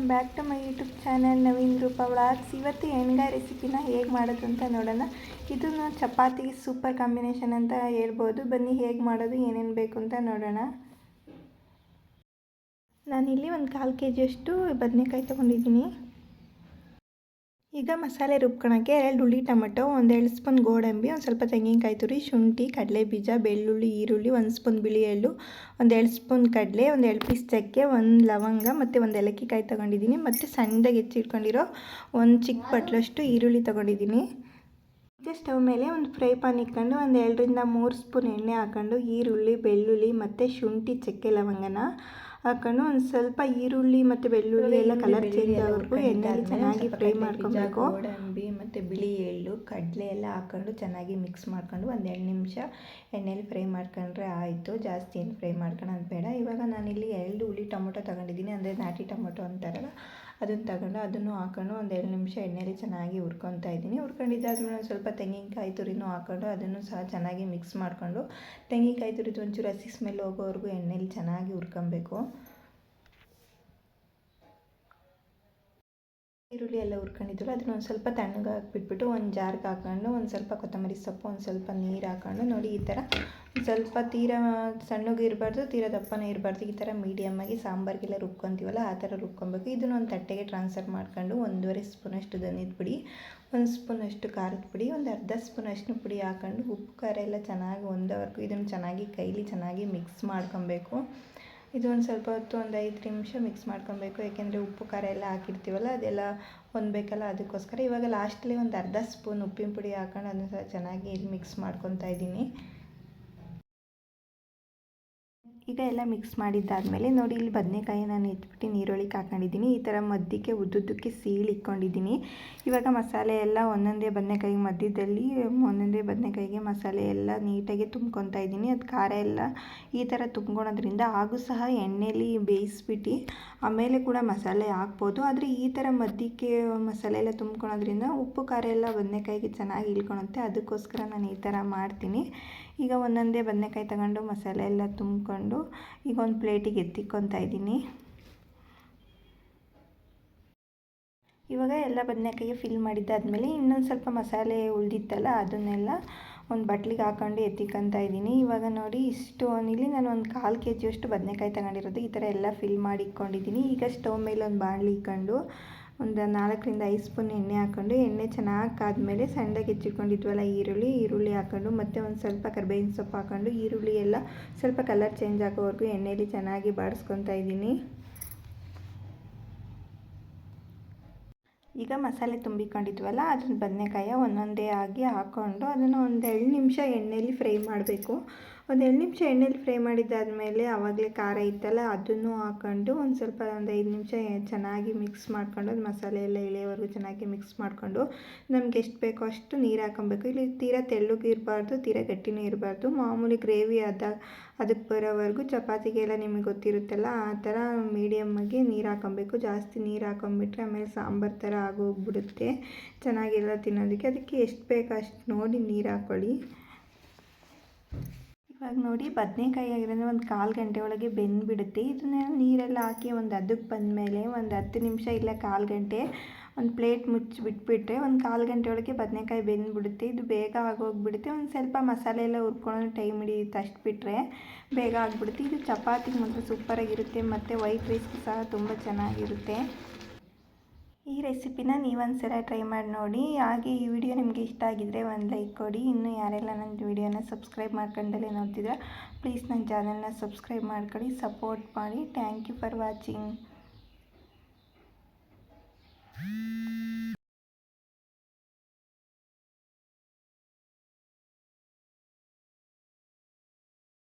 Welcome back to my YouTube channel. Naveen Roopa vlogs. ಇವತ್ತು ಎಣ್ಗಾಯಿ ರೆಸಿಪಿನ ಹೇಗೆ ಮಾಡೋದು ಅಂತ ನೋಡೋಣ. ಇದನ್ನು ಚಪಾತಿಗೆ ಸೂಪರ್ ಕಾಂಬಿನೇಷನ್ ಅಂತ ಹೇಳ್ಬೋದು. ಬನ್ನಿ ಹೇಗೆ ಮಾಡೋದು, ಏನೇನು ಬೇಕು ಅಂತ ನೋಡೋಣ. ನಾನಿಲ್ಲಿ ಒಂದು ಕಾಲು ಕೆ ಜಿಯಷ್ಟು ಬದನೆಕಾಯಿ ತೊಗೊಂಡಿದ್ದೀನಿ. ಈಗ ಮಸಾಲೆ ರುಬ್ಕೊಳಕ್ಕೆ ಎರಡು ಹುಳಿ ಟೊಮೆಟೊ ಒಂದೆರಡು ಸ್ಪೂನ್ ಗೋಡಂಬಿ, ಒಂದು ಸ್ವಲ್ಪ ತೆಂಗಿನಕಾಯಿ ತುರಿ, ಶುಂಠಿ ಕಡಲೆ ಬೀಜ ಬೆಳ್ಳುಳ್ಳಿ, ಈರುಳ್ಳಿ, ಒಂದು ಸ್ಪೂನ್ ಬಿಳಿ ಎಳ್ಳು ಒಂದೆರಡು ಸ್ಪೂನ್ ಕಡಲೆ, ಒಂದು ಎರಡು ಪೀಸ್ ಚಕ್ಕೆ, ಒಂದು ಲವಂಗ ಮತ್ತು ಒಂದು ಏಲಕ್ಕಿಕಾಯಿ ತೊಗೊಂಡಿದ್ದೀನಿ ಮತ್ತು ಸಣ್ಣದಾಗಿ ಹೆಚ್ಚಿಟ್ಕೊಂಡಿರೋ ಒಂದು ಚಿಕ್ಕ ಬಟ್ಲಷ್ಟು ಈರುಳ್ಳಿ ತೊಗೊಂಡಿದ್ದೀನಿ. ಈಗ ಸ್ಟವ್ ಮೇಲೆ ಒಂದು ಫ್ರೈ ಪಾನ್ ಇಟ್ಕೊಂಡು ಒಂದು ಎರಡರಿಂದ ಮೂರು ಸ್ಪೂನ್ ಎಣ್ಣೆ ಹಾಕ್ಕೊಂಡು ಈರುಳ್ಳಿ, ಬೆಳ್ಳುಳ್ಳಿ ಮತ್ತು ಶುಂಠಿ, ಚಕ್ಕೆ, ಲವಂಗನ ಹಾಕೊಂಡು ಒಂದು ಸ್ವಲ್ಪ ಈರುಳ್ಳಿ ಮತ್ತು ಬೆಳ್ಳುಳ್ಳಿ ಎಲ್ಲ ಕಲರ್ ಚೇಂಜ್ ಆಗೋವರೆಗೂ ಎಣ್ಣೆಲಿ ಚೆನ್ನಾಗಿ ಫ್ರೈ ಮಾಡ್ಕೊಬೇಕು. ಗೋಡಂಬಿ ಮತ್ತು ಬಿಳಿ ಎಳ್ಳು ಕಡಲೆ ಎಲ್ಲ ಹಾಕೊಂಡು ಚೆನ್ನಾಗಿ ಮಿಕ್ಸ್ ಮಾಡ್ಕೊಂಡು ಒಂದು ಎರಡು ನಿಮಿಷ ಎಣ್ಣೆಲಿ ಫ್ರೈ ಮಾಡ್ಕೊಂಡ್ರೆ ಆಯಿತು. ಜಾಸ್ತಿ ಏನು ಫ್ರೈ ಅಂತ ಬೇಡ. ಇವಾಗ ನಾನಿಲ್ಲಿ ಎರಡು ಹುಳಿ ಟೊಮೊಟೊ ತೊಗೊಂಡಿದ್ದೀನಿ. ಅಂದರೆ ನಾಟಿ ಟೊಮೊಟೊ ಅಂತಾರಲ್ಲ ಅದನ್ನು ತಗೊಂಡು ಅದನ್ನು ಹಾಕೊಂಡು ಒಂದು ಎರಡು ನಿಮಿಷ ಎಣ್ಣೆಲಿ ಚೆನ್ನಾಗಿ ಹುರ್ಕೊತಾ ಇದ್ದೀನಿ. ಹುರ್ಕೊಂಡಿದ್ದಾದ್ಮೇಲೆ ಒಂದು ಸ್ವಲ್ಪ ತೆಂಗಿನಕಾಯಿ ತುರಿನೂ ಹಾಕೊಂಡು ಅದನ್ನು ಸಹ ಚೆನ್ನಾಗಿ ಮಿಕ್ಸ್ ಮಾಡಿಕೊಂಡು ತೆಂಗಿನಕಾಯಿ ತುರಿದು ಒಂಚೂರು ಹಸಿ ಸ್ಮೆಲ್ ಹೋಗೋವರೆಗೂ ಎಣ್ಣೆಲಿ ಚೆನ್ನಾಗಿ ಹುರ್ಕೊಬೇಕು. ಈರುಳ್ಳಿ ಎಲ್ಲ ಹುರ್ಕೊಂಡಿದ್ರು ಅದನ್ನ ಒಂದು ಸ್ವಲ್ಪ ತಣ್ಣಗೆ ಹಾಕ್ಬಿಟ್ಬಿಟ್ಟು ಒಂದು ಜಾರ್ಗೆ ಹಾಕೊಂಡು, ಒಂದು ಸ್ವಲ್ಪ ಕೊತ್ತಂಬರಿ ಸೊಪ್ಪು, ಒಂದು ಸ್ವಲ್ಪ ನೀರು ಹಾಕೊಂಡು, ನೋಡಿ ಈ ಥರ ಸ್ವಲ್ಪ ತೀರ ಸಣ್ಣಗೆ ಇರಬಾರ್ದು, ತೀರ ದಪ್ಪನೇ ಇರಬಾರ್ದು. ಈ ಥರ ಮೀಡಿಯಮ್ಮಾಗಿ ಸಾಂಬಾರಿಗೆಲ್ಲ ರುಬ್ಕೊತೀವಲ್ಲ, ಆ ಥರ ರುಬ್ಕೊಬೇಕು. ಇದನ್ನು ಒಂದು ತಟ್ಟೆಗೆ ಟ್ರಾನ್ಸ್ಫರ್ ಮಾಡ್ಕೊಂಡು ಒಂದೂವರೆ ಸ್ಪೂನಷ್ಟು ಧನಿದ ಪುಡಿ, ಒಂದು ಸ್ಪೂನಷ್ಟು ಖಾರದ ಪುಡಿ, ಒಂದು ಅರ್ಧ ಸ್ಪೂನಷ್ಟು ಪುಡಿ ಹಾಕೊಂಡು ಉಪ್ಪು ಖಾರ ಎಲ್ಲ ಚೆನ್ನಾಗಿ ಒಂದವರೆಗೂ, ಇದನ್ನು ಚೆನ್ನಾಗಿ ಕೈಲಿ ಚೆನ್ನಾಗಿ ಮಿಕ್ಸ್ ಮಾಡ್ಕೊಬೇಕು. ಇದು ಒಂದು ಸ್ವಲ್ಪ ಹೊತ್ತು ಒಂದು ಐದು ನಿಮಿಷ ಮಿಕ್ಸ್ ಮಾಡ್ಕೊಬೇಕು. ಯಾಕೆಂದರೆ ಉಪ್ಪು, ಖಾರ ಎಲ್ಲ ಹಾಕಿರ್ತೀವಲ್ಲ, ಅದೆಲ್ಲ ಹೊಂದಬೇಕಲ್ಲ ಅದಕ್ಕೋಸ್ಕರ ಇವಾಗ ಲಾಸ್ಟಲ್ಲಿ ಒಂದು ಅರ್ಧ ಸ್ಪೂನ್ ಉಪ್ಪಿನ ಪುಡಿ ಹಾಕೊಂಡು ಅದನ್ನು ಸಹ ಚೆನ್ನಾಗಿ ಮಿಕ್ಸ್ ಮಾಡ್ಕೊತಾ ಇದ್ದೀನಿ. ಈಗ ಎಲ್ಲ ಮಿಕ್ಸ್ ಮಾಡಿದ್ದಾದಮೇಲೆ ನೋಡಿ ಇಲ್ಲಿ ಬದನೆಕಾಯಿ ನಾನು ಎತ್ಬಿಟ್ಟು ನೀರೊಳಗೆ ಹಾಕೊಂಡಿದ್ದೀನಿ. ಈ ಥರ ಮಧ್ಯಕ್ಕೆ ಉದ್ದುದ್ದಕ್ಕೆ ಸೀಳಿ ಇಕ್ಕೊಂಡಿದ್ದೀನಿ ಇವಾಗ ಮಸಾಲೆ ಎಲ್ಲ ಒಂದೊಂದೇ ಬದನೆಕಾಯಿ ಮಧ್ಯದಲ್ಲಿ, ಒಂದೊಂದೇ ಬದನೆಕಾಯಿಗೆ ಮಸಾಲೆ ಎಲ್ಲ ನೀಟಾಗಿ ತುಂಬ್ಕೊತಾ ಇದ್ದೀನಿ. ಅದು ಖಾರ ಎಲ್ಲ ಈ ಥರ ತುಂಬ್ಕೊಳೋದ್ರಿಂದ ಹಾಗೂ ಸಹ ಎಣ್ಣೆಲಿ ಬೇಯಿಸ್ಬಿಟ್ಟು ಆಮೇಲೆ ಕೂಡ ಮಸಾಲೆ ಹಾಕ್ಬೋದು. ಆದರೆ ಈ ಥರ ಮದ್ದಿಗೆ ಮಸಾಲೆ ಎಲ್ಲ ತುಂಬ್ಕೊಳೋದ್ರಿಂದ ಉಪ್ಪು, ಖಾರ ಎಲ್ಲ ಬದನೆಕಾಯಿಗೆ ಚೆನ್ನಾಗಿ ಇಳ್ಕೊಳುತ್ತೆ. ಅದಕ್ಕೋಸ್ಕರ ನಾನು ಈ ಥರ ಮಾಡ್ತೀನಿ. ಈಗ ಒಂದೊಂದೇ ಬದನೆಕಾಯಿ ತಗೊಂಡು ಮಸಾಲೆ ಎಲ್ಲ ತುಂಬಿಕೊಂಡು ಈಗ ಒಂದು ಪ್ಲೇಟಿಗೆ ಎತ್ತಿಕ್ಕೊತಾ ಇದ್ದೀನಿ. ಇವಾಗ ಎಲ್ಲ ಬದನೆಕಾಯಿ ಫಿಲ್ ಮಾಡಿದ್ದಾದಮೇಲೆ ಇನ್ನೊಂದು ಸ್ವಲ್ಪ ಮಸಾಲೆ ಉಳಿದಿತ್ತಲ್ಲ, ಅದನ್ನೆಲ್ಲ ಒಂದು ಬಟ್ಲಿಗೆ ಹಾಕೊಂಡು ಎತ್ತಿಕ್ಕಂತ ಇದ್ದೀನಿ. ಇವಾಗ ನೋಡಿ ಇಷ್ಟು ಇಲ್ಲಿ ನಾನು ಒಂದು ಕಾಲು ಕೆ ಜಿಯಷ್ಟು ಬದನೆಕಾಯಿ ತಗೊಂಡಿರೋದು. ಈ ಥರ ಎಲ್ಲ ಫಿಲ್ ಮಾಡಿ ಇಟ್ಕೊಂಡಿದ್ದೀನಿ ಈಗ ಸ್ಟವ್ ಮೇಲೆ ಒಂದು ಬಾಣಲಿ ಇಟ್ಕೊಂಡು ಒಂದು ನಾಲ್ಕರಿಂದ ಐದು ಸ್ಪೂನ್ ಎಣ್ಣೆ ಹಾಕ್ಕೊಂಡು ಎಣ್ಣೆ ಚೆನ್ನಾಗಿ ಕಾದ್ಮೇಲೆ ಸಣ್ಣದಾಗಿ ಹೆಚ್ಚಿಟ್ಕೊಂಡಿದ್ವಲ್ಲ ಈರುಳ್ಳಿ ಈರುಳ್ಳಿ ಹಾಕ್ಕೊಂಡು ಮತ್ತೆ ಒಂದು ಸ್ವಲ್ಪ ಕರ್ಬೇವಿನ ಸೊಪ್ಪು ಹಾಕ್ಕೊಂಡು ಈರುಳ್ಳಿ ಎಲ್ಲ ಸ್ವಲ್ಪ ಕಲರ್ ಚೇಂಜ್ ಆಗೋವರೆಗೂ ಎಣ್ಣೆಯಲ್ಲಿ ಚೆನ್ನಾಗಿ ಬಾಡಿಸ್ಕೊತಾ ಇದ್ದೀನಿ. ಈಗ ಮಸಾಲೆ ತುಂಬಿಕೊಂಡಿದ್ವಲ್ಲ, ಅದನ್ನ ಬದನೆಕಾಯ ಒಂದೊಂದೇ ಆಗಿ ಹಾಕ್ಕೊಂಡು ಅದನ್ನು ಒಂದು ಎರಡು ನಿಮಿಷ ಎಣ್ಣೆಯಲ್ಲಿ ಫ್ರೈ ಮಾಡಬೇಕು. ಒಂದು ಎರಡು ನಿಮಿಷ ಎಣ್ಣೆಲಿ ಫ್ರೈ ಮಾಡಿದ್ದಾದಮೇಲೆ ಆವಾಗಲೇ ಖಾರ ಇತ್ತಲ್ಲ, ಅದನ್ನು ಹಾಕ್ಕೊಂಡು ಒಂದು ಸ್ವಲ್ಪ ಒಂದು ಐದು ನಿಮಿಷ ಚೆನ್ನಾಗಿ ಮಿಕ್ಸ್ ಮಾಡ್ಕೊಂಡು ಅದು ಮಸಾಲೆ ಎಲ್ಲ ಇಳಿಯೋವರೆಗೂ ಚೆನ್ನಾಗಿ ಮಿಕ್ಸ್ ಮಾಡಿಕೊಂಡು ನಮ್ಗೆ ಎಷ್ಟು ಬೇಕೋ ಅಷ್ಟು ನೀರು ಹಾಕೊಬೇಕು ಇಲ್ಲಿ ತೀರಾ ತೆಳ್ಳಗೆ ಇರಬಾರ್ದು ತೀರಾ ಗಟ್ಟಿನೂ ಇರಬಾರ್ದು. ಮಾಮೂಲಿ ಗ್ರೇವಿ ಆದಾಗ ಅದಕ್ಕೆ ಬರೋವರೆಗೂ ಚಪಾತಿಗೆಲ್ಲ ನಿಮಗೆ ಗೊತ್ತಿರುತ್ತಲ್ಲ, ಆ ಥರ ಮೀಡಿಯಮ್ಮಾಗಿ ನೀರು ಹಾಕೊಬೇಕು ಜಾಸ್ತಿ ನೀರು ಹಾಕೊಂಬಿಟ್ರೆ ಆಮೇಲೆ ಸಾಂಬಾರು ಥರ ಆಗೋಗ್ಬಿಡುತ್ತೆ. ಚೆನ್ನಾಗಿಲ್ಲ ತಿನ್ನೋದಕ್ಕೆ. ಅದಕ್ಕೆ ಎಷ್ಟು ಬೇಕೋ ಅಷ್ಟು ನೋಡಿ ನೀರು ಹಾಕ್ಕೊಳ್ಳಿ. ಇವಾಗ ನೋಡಿ ಬದನೆಕಾಯಿ ಆಗಿರೋದ್ರೆ ಒಂದು ಕಾಲು ಗಂಟೆ ಒಳಗೆ ಬೆಂದುಬಿಡುತ್ತೆ. ಇದನ್ನ ನೀರೆಲ್ಲ ಹಾಕಿ ಒಂದು ಅದಕ್ಕೆ ಬಂದಮೇಲೆ ಒಂದು ಹತ್ತು ನಿಮಿಷ ಇಲ್ಲ ಕಾಲು ಗಂಟೆ ಒಂದು ಪ್ಲೇಟ್ ಮುಚ್ಚಿ ಬಿಟ್ಬಿಟ್ರೆ ಒಂದು ಕಾಲು ಗಂಟೆ ಒಳಗೆ ಬದನೆಕಾಯಿ ಬೆಂದುಬಿಡುತ್ತೆ. ಇದು ಬೇಗ ಆಗೋಗ್ಬಿಡುತ್ತೆ. ಒಂದು ಸ್ವಲ್ಪ ಮಸಾಲೆ ಎಲ್ಲ ಹುರ್ಕೊಳ್ಳೋ ಟೈಮ್ ಹಿಡಿಯುತ್ತೆ ಅಷ್ಟು ಬಿಟ್ಟರೆ ಬೇಗ ಆಗಿಬಿಡುತ್ತೆ. ಇದು ಚಪಾತಿಗೆ ಮಾತ್ರ ಸೂಪರಾಗಿರುತ್ತೆ. ಮತ್ತು ವೈಟ್ ರೈಸ್ ಸಹ ತುಂಬ ಚೆನ್ನಾಗಿರುತ್ತೆ. ಈ ರೆಸಿಪಿನ ನೀವೊಂದ್ಸಲ ಟ್ರೈ ಮಾಡಿ ನೋಡಿ. ಹಾಗೆ ಈ ವಿಡಿಯೋ ನಿಮಗೆ ಇಷ್ಟ ಆಗಿದ್ದರೆ ಒಂದು ಲೈಕ್ ಕೊಡಿ. ಇನ್ನೂ ಯಾರೆಲ್ಲ ನನ್ನ ವಿಡಿಯೋನ ಸಬ್ಸ್ಕ್ರೈಬ್ ಮಾಡ್ಕೊಂಡಲ್ಲೇ ನೋಡ್ತಿದ್ರೆ, ಪ್ಲೀಸ್ ನನ್ನ ಚಾನಲ್ನ ಸಬ್ಸ್ಕ್ರೈಬ್ ಮಾಡ್ಕೊಳ್ಳಿ ಸಪೋರ್ಟ್ ಮಾಡಿ. Thank you for watching.